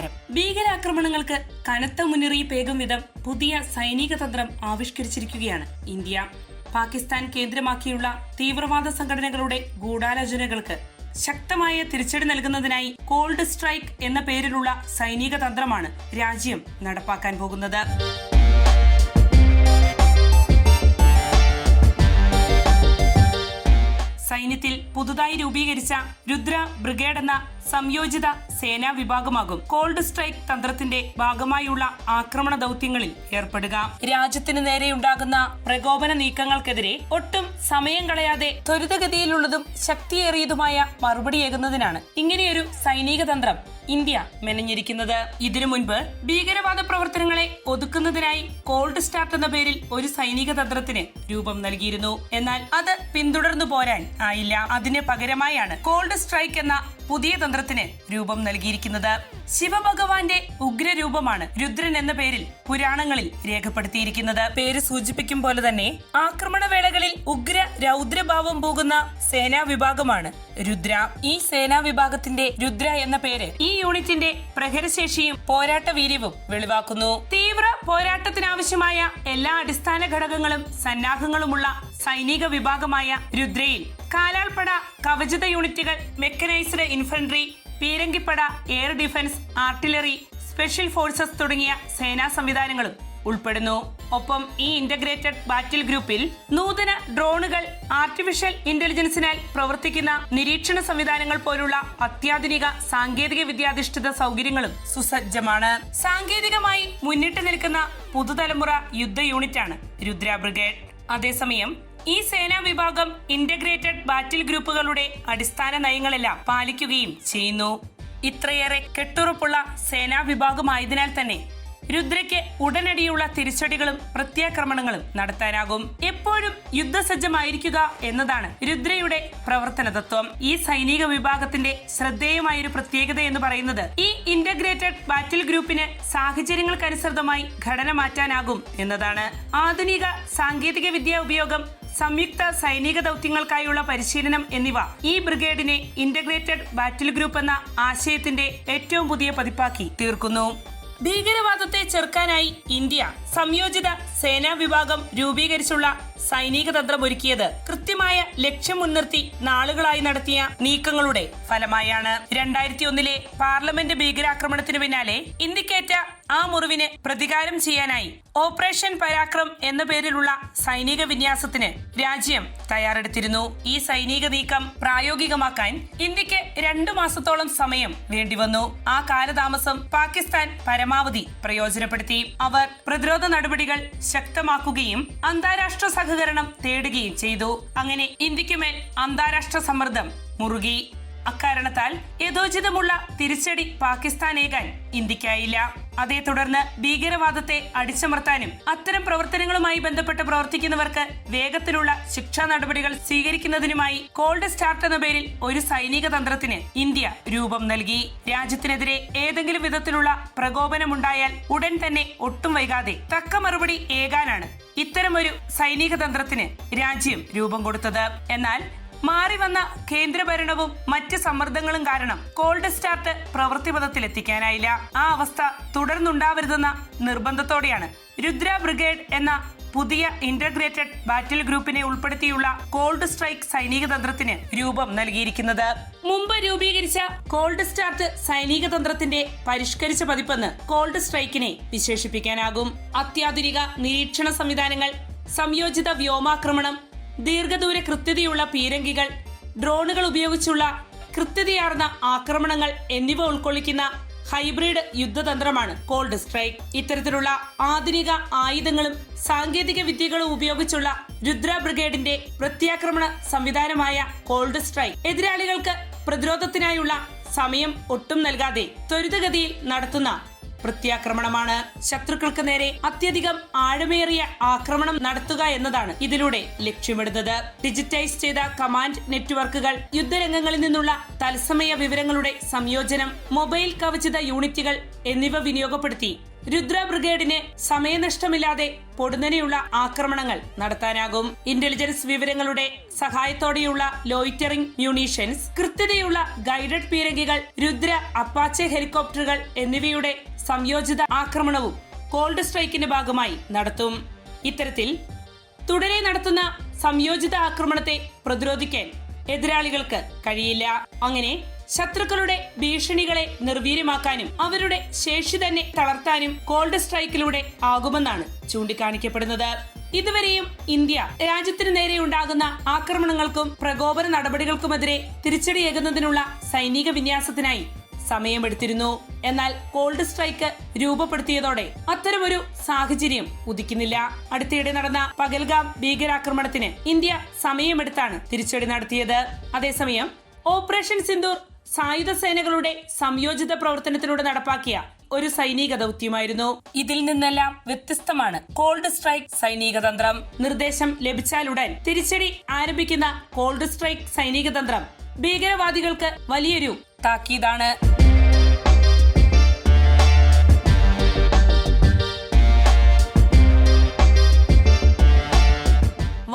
നമസ്കാരം ഭീകരാക്രമണങ്ങൾക്ക് കനത്ത മുന്നറിയിപ്പേകും വിധം പുതിയ സൈനിക തന്ത്രം ആവിഷ്കരിച്ചിരിക്കുകയാണ് ഇന്ത്യ. പാകിസ്ഥാൻ കേന്ദ്രമാക്കിയുള്ള തീവ്രവാദ സംഘടനകളുടെ ഗൂഢാലോചനകൾക്ക് ശക്തമായ തിരിച്ചടി നൽകുന്നതിനായി കോൾഡ് സ്ട്രൈക്ക് എന്ന പേരിലുള്ള സൈനിക തന്ത്രമാണ് രാജ്യം നടപ്പാക്കാൻ പോകുന്നത്. പുതുതായി രൂപീകരിച്ച രുദ്ര ബ്രിഗേഡ് എന്ന സംയോജിത സേനാ വിഭാഗമാകും. കോൾഡ് സ്ട്രൈക്ക് തന്ത്രത്തിന്റെ ഭാഗമായുള്ള ആക്രമണ ദൗത്യങ്ങളിൽ ഏർപ്പെടുക. രാജ്യത്തിന് നേരെയുണ്ടാകുന്ന പ്രകോപന നീക്കങ്ങൾക്കെതിരെ ഒട്ടും സമയം കളയാതെ ത്വരിതഗതിയിലുള്ളതും ശക്തിയേറിയതുമായ മറുപടിയേകുന്നതിനാണ് ഇങ്ങനെയൊരു സൈനിക തന്ത്രം ഇന്ത്യ മെനഞ്ഞിരിക്കുന്നത്. ഇതിനു മുൻപ് ഭീകരവാദ പ്രവർത്തനങ്ങളെ ഒതുക്കുന്നതിനായി കോൾഡ് സ്റ്റാർട്ട് എന്ന പേരിൽ ഒരു സൈനിക തന്ത്രത്തിന് രൂപം നൽകിയിരുന്നു. എന്നാൽ അത് പിന്തുടർന്നു പോരാൻ ആയില്ല. അതിന് പകരമായാണ് കോൾഡ് സ്ട്രൈക്ക് എന്ന പുതിയ തന്ത്രത്തിന് രൂപം നൽകിയിരിക്കുന്നത്. ശിവഭഗവാന്റെ ഉഗ്രരൂപമാണ് രുദ്രൻ എന്ന പേരിൽ പുരാണങ്ങളിൽ രേഖപ്പെടുത്തിയിരിക്കുന്നത്. പേര് സൂചിപ്പിക്കും പോലെ തന്നെ ആക്രമണവേളകളിൽ ഉഗ്ര രൗദ്രഭാവം പോകുന്ന സേനാ വിഭാഗമാണ് രുദ്ര. ഈ സേനാ വിഭാഗത്തിന്റെ രുദ്ര എന്ന പേര് ഈ യൂണിറ്റിന്റെ പ്രഹരശേഷിയും പോരാട്ട വീര്യവും വെളിവാക്കുന്നു. തീവ്ര പോരാട്ടത്തിനാവശ്യമായ എല്ലാ അടിസ്ഥാന ഘടകങ്ങളും സന്നാഹങ്ങളുമുള്ള സൈനിക വിഭാഗമായ രുദ്രയിൽ. കാലാൾപ്പട കവചിത യൂണിറ്റുകൾ mechanised infantry പീരങ്കിപ്പട air defence artillery special forces തുടങ്ങിയ സേനാ സംവിധാനങ്ങളും ഉൾപ്പെടുന്നു. ഒപ്പം ഈ ഇന്റഗ്രേറ്റഡ് ബാറ്റിൽ ഗ്രൂപ്പിൽ നൂതന ഡ്രോണുകൾ ആർട്ടിഫിഷ്യൽ ഇന്റലിജൻസിനാൽ പ്രവർത്തിക്കുന്ന നിരീക്ഷണ സംവിധാനങ്ങൾ പോലുള്ള അത്യാധുനിക സാങ്കേതിക വിദ്യാധിഷ്ഠിത സൗകര്യങ്ങളും സുസജ്ജമാണ്. സാങ്കേതികമായി മുന്നിട്ട് നിൽക്കുന്ന പുതുതലമുറ യുദ്ധ യൂണിറ്റാണ് രുദ്ര ബ്രിഗേഡ്. അതേസമയം ഈ സേനാ വിഭാഗം ഇന്റഗ്രേറ്റഡ് ബാറ്റിൽ ഗ്രൂപ്പുകളുടെ അടിസ്ഥാന നയങ്ങളെല്ലാം പാലിക്കുകയും ചെയ്യുന്നു. ഇത്രയേറെ കെട്ടുറപ്പുള്ള സേനാ വിഭാഗമായതിനാൽ തന്നെ രുദ്രയ്ക്ക് ഉടനടിയുള്ള തിരിച്ചടികളും പ്രത്യാക്രമണങ്ങളും നടത്താനാകും. എപ്പോഴും യുദ്ധസജ്ജമായിരിക്കുക എന്നതാണ് രുദ്രയുടെ പ്രവർത്തന തത്വം ഈ സൈനിക വിഭാഗത്തിന്റെ ശ്രദ്ധേയമായൊരു പ്രത്യേകത എന്ന് പറയുന്നത് ഈ ഇന്റഗ്രേറ്റഡ് ബാറ്റിൽ ഗ്രൂപ്പിന് സാഹചര്യങ്ങൾക്കനുസൃതമായി ഘടന മാറ്റാനാകും എന്നതാണ്. ആധുനിക സാങ്കേതിക വിദ്യ ഉപയോഗം സംയുക്ത സൈനിക ദൗത്യങ്ങൾക്കായുള്ള പരിശീലനം എന്നിവ ഈ ബ്രിഗേഡിനെ ഇന്റഗ്രേറ്റഡ് ബാറ്റിൽ ഗ്രൂപ്പ് എന്ന ആശയത്തിന്റെ ഏറ്റവും പുതിയ പതിപ്പാക്കി തീർക്കുന്നു. ഭീകരവാദത്തെ ചെറുക്കാനായി ഇന്ത്യ സംയോജിത സേനാ വിഭാഗം രൂപീകരിച്ചുള്ള സൈനിക തന്ത്രം ഒരുക്കിയത് കൃത്യമായ ലക്ഷ്യം മുൻനിർത്തി നാളുകളായി നടത്തിയ നീക്കങ്ങളുടെ ഫലമായാണ്. രണ്ടായിരത്തി ഒന്നിലെ പാർലമെന്റ് ഭീകരാക്രമണത്തിന് പിന്നാലെ ഇന്ത്യക്കേറ്റ ആ മുറിവിന് പ്രതികാരം ചെയ്യാനായി ഓപ്പറേഷൻ പരാക്രം എന്ന പേരിലുള്ള സൈനിക വിന്യാസത്തിന് രാജ്യം തയ്യാറെടുത്തിരുന്നു. ഈ സൈനിക നീക്കം പ്രായോഗികമാക്കാൻ ഇന്ത്യയ്ക്ക് രണ്ടു മാസത്തോളം സമയം വേണ്ടിവന്നു. ആ കാലതാമസം പാകിസ്ഥാൻ പരമാവധി പ്രയോജനപ്പെടുത്തി. അവർ പ്രതിരോധ നടപടികൾ ശക്തമാക്കുകയും അന്താരാഷ്ട്ര സഹകരണം തേടുകയും ചെയ്തു. അങ്ങനെ ഇന്ത്യക്കുമേൽ അന്താരാഷ്ട്ര സമ്മർദ്ദം മുറുകി. അക്കാരണത്താൽ യഥോചിതമുള്ള തിരിച്ചടി പാകിസ്ഥാനേകാൻ ഇന്ത്യക്കായില്ല. അതേ തുടർന്ന് ഭീകരവാദത്തെ അടിച്ചമർത്താനും അത്തരം പ്രവർത്തനങ്ങളുമായി ബന്ധപ്പെട്ട് പ്രവർത്തിക്കുന്നവർക്ക് വേഗത്തിലുള്ള ശിക്ഷാ നടപടികൾ സ്വീകരിക്കുന്നതിനുമായി കോൾഡ് സ്റ്റാർട്ട് എന്ന പേരിൽ ഒരു സൈനിക തന്ത്രത്തിന് ഇന്ത്യ രൂപം നൽകി. രാജ്യത്തിനെതിരെ ഏതെങ്കിലും വിധത്തിലുള്ള പ്രകോപനമുണ്ടായാൽ ഉടൻ തന്നെ ഒട്ടും വൈകാതെ തക്ക മറുപടി ഏകാനാണ് ഇത്തരമൊരു സൈനിക തന്ത്രത്തിന് രാജ്യം രൂപം കൊടുത്തത്. എന്നാൽ മാറി വന്ന കേന്ദ്രഭരണവും മറ്റ് സമ്മർദ്ദങ്ങളും കാരണം കോൾഡ് സ്റ്റാർട്ട് പ്രവൃത്തിപഥത്തിലെത്തിക്കാനായില്ല ആ അവസ്ഥ തുടർന്നുണ്ടാവരുതെന്ന നിർബന്ധത്തോടെയാണ് രുദ്ര ബ്രിഗേഡ് എന്ന പുതിയ ഇന്റഗ്രേറ്റഡ് ബാറ്റിൽ ഗ്രൂപ്പിനെ ഉൾപ്പെടുത്തിയുള്ള കോൾഡ് സ്ട്രൈക്ക് സൈനിക തന്ത്രത്തിന് രൂപം നൽകിയിരിക്കുന്നത്. മുമ്പ് രൂപീകരിച്ച കോൾഡ് സ്റ്റാർട്ട് സൈനിക തന്ത്രത്തിന്റെ പരിഷ്കരിച്ച പതിപ്പെന്ന് കോൾഡ് സ്ട്രൈക്കിനെ വിശേഷിപ്പിക്കാനാകും. അത്യാധുനിക നിരീക്ഷണ സംവിധാനങ്ങൾ സംയോജിത വ്യോമാക്രമണം ദീർഘദൂര കൃത്യതയുള്ള പീരങ്കികൾ ഡ്രോണുകൾ ഉപയോഗിച്ചുള്ള കൃത്യതയാർന്ന ആക്രമണങ്ങൾ എന്നിവ ഉൾക്കൊള്ളിക്കുന്ന ഹൈബ്രിഡ് യുദ്ധതന്ത്രമാണ് കോൾഡ് സ്ട്രൈക്ക്. ഇത്തരത്തിലുള്ള ആധുനിക ആയുധങ്ങളും സാങ്കേതിക വിദ്യകളും ഉപയോഗിച്ചുള്ള രുദ്ര ബ്രിഗേഡിന്റെ പ്രത്യാക്രമണ സംവിധാനമായ കോൾഡ് സ്ട്രൈക്ക് എതിരാളികൾക്ക് പ്രതിരോധത്തിനായുള്ള സമയം ഒട്ടും നൽകാതെ ത്വരിതഗതിയിൽ നടത്തുന്ന പ്രത്യാക്രമണമാണ്. ശത്രുക്കൾക്ക് നേരെ അത്യധികം ആഴമേറിയ ആക്രമണം നടത്തുക എന്നതാണ് ഇതിലൂടെ ലക്ഷ്യമിടുന്നത്. ഡിജിറ്റൈസ് ചെയ്ത കമാൻഡ് നെറ്റ്വർക്കുകൾ യുദ്ധരംഗങ്ങളിൽ നിന്നുള്ള തത്സമയ വിവരങ്ങളുടെ സംയോജനം മൊബൈൽ കവചിത യൂണിറ്റുകൾ എന്നിവ വിനിയോഗപ്പെടുത്തി രുദ്ര ബ്രിഗേഡിന് സമയനഷ്ടമില്ലാതെ പൊടുന്നനെയുള്ള ആക്രമണങ്ങൾ നടത്താനാകും. ഇന്റലിജൻസ് വിവരങ്ങളുടെ സഹായത്തോടെയുള്ള ലോയിറ്ററിംഗ് മ്യൂണീഷ്യൻസ് കൃത്യതയുള്ള ഗൈഡഡ് പീരങ്കികൾ രുദ്ര അപ്പാച്ചെ ഹെലികോപ്റ്ററുകൾ എന്നിവയുടെ സംയോജിത ആക്രമണവും കോൾഡ് സ്ട്രൈക്കിന്റെ ഭാഗമായി നടത്തും. ഇത്തരത്തിൽ തുടരെ നടത്തുന്ന സംയോജിത ആക്രമണത്തെ പ്രതിരോധിക്കാൻ എതിരാളികൾക്ക് കഴിയില്ല. അങ്ങനെ ശത്രുക്കളുടെ ഭീഷണികളെ നിർവീര്യമാക്കാനും അവരുടെ ശേഷി തന്നെ തളർത്താനും കോൾഡ് സ്ട്രൈക്കിലൂടെ ആകുമെന്നാണ് ചൂണ്ടിക്കാണിക്കപ്പെടുന്നത്. ഇതുവരെയും ഇന്ത്യ രാജ്യത്തിന് നേരെ ഉണ്ടാകുന്ന ആക്രമണങ്ങൾക്കും പ്രകോപന നടപടികൾക്കുമെതിരെ തിരിച്ചടിയേകുന്നതിനുള്ള സൈനിക വിന്യാസത്തിനായി സമയമെടുത്തിരുന്നു. എന്നാൽ കോൾഡ് സ്ട്രൈക്ക് രൂപപ്പെടുത്തിയതോടെ അത്തരമൊരു സാഹചര്യം ഉദിക്കുന്നില്ല. അടുത്തിടെ നടന്ന പകൽഗാം ഭീകരാക്രമണത്തിന് ഇന്ത്യ സമയമെടുത്താണ് തിരിച്ചടി നടത്തിയത്. അതേസമയം ഓപ്പറേഷൻ സിന്ദൂർ സായുധ സേനകളുടെ സംയോജിത പ്രവർത്തനത്തിലൂടെ നടപ്പാക്കിയ ഒരു സൈനിക ദൗത്യമായിരുന്നു. ഇതിൽ നിന്നെല്ലാം വ്യത്യസ്തമാണ് കോൾഡ് സ്ട്രൈക്ക് സൈനിക തന്ത്രം. നിർദ്ദേശം ലഭിച്ചാലുടൻ തിരിച്ചടി ആരംഭിക്കുന്ന കോൾഡ് സ്ട്രൈക്ക് സൈനിക തന്ത്രം ഭീകരവാദികൾക്ക് വലിയൊരു താക്കീതാണ്.